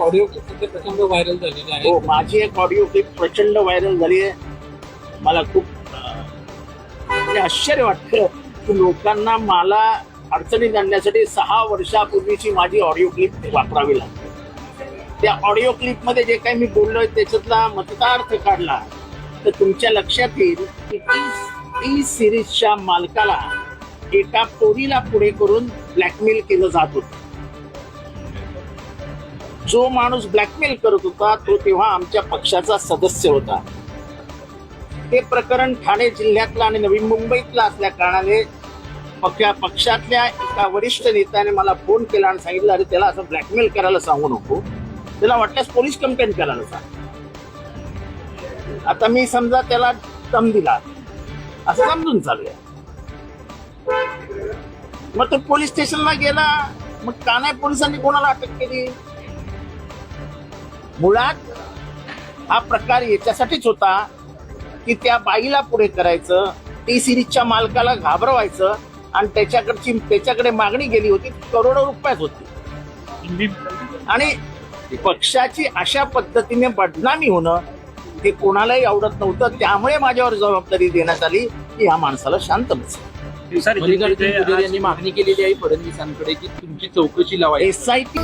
Audio सध्या प्रचंड viral झालेली आहे. हो माझी एक ऑडिओ क्लिप प्रचंड व्हायरल झाली आहे. मला खूप म्हणजे आश्चर्य वाटतं की लोकांना मला अडचणीत आणण्यासाठी सहा वर्षापूर्वीची माझी ऑडिओ क्लिप वापरावी लागते. त्या ऑडिओ क्लिपमध्ये जे काही मी बोललोय त्याच्यातला मतदार्थ काढला. तर तुमच्या लक्षात येईल की टी टी सिरीजच्या मालकाला एका पोरीला पुढे करून ब्लॅकमेल केलं जात होतं. जो माणूस ब्लॅकमेल करत होता तो तेव्हा आमच्या पक्षाचा सदस्य होता. ते प्रकरण ठाणे जिल्ह्यातलं आणि नवी मुंबईतलं असल्या कारणाने पक्षातल्या एका वरिष्ठ नेत्याने मला फोन केला आणि सांगितलं अरे त्याला असं ब्लॅकमेल करायला सांगू नको. त्याला वाटल्यास पोलीस कंप्लेंट करायला सांग. आता मी समजा त्याला दम दिला. असं समजून चालूया मग तो पोलीस स्टेशनला गेला. मग का नाही पोलिसांनी कोणाला अटक केली? मुळात हा प्रकार याच्यासाठीच होता की त्या बाईला पुढे करायचं टी सिरीजच्या मालकाला घाबरवायचं आणि त्याच्याकडची त्याच्याकडे मागणी गेली होती ती करोडो रुपयात होती. आणि पक्षाची अशा पद्धतीने बदनामी होणं हे कोणालाही आवडत नव्हतं. त्यामुळे माझ्यावर जबाबदारी देण्यात आली की या माणसाला शांत बस यांनी मागणी केलेली आहे फडणवीसांकडे की तुमची चौकशी लावायची. S I T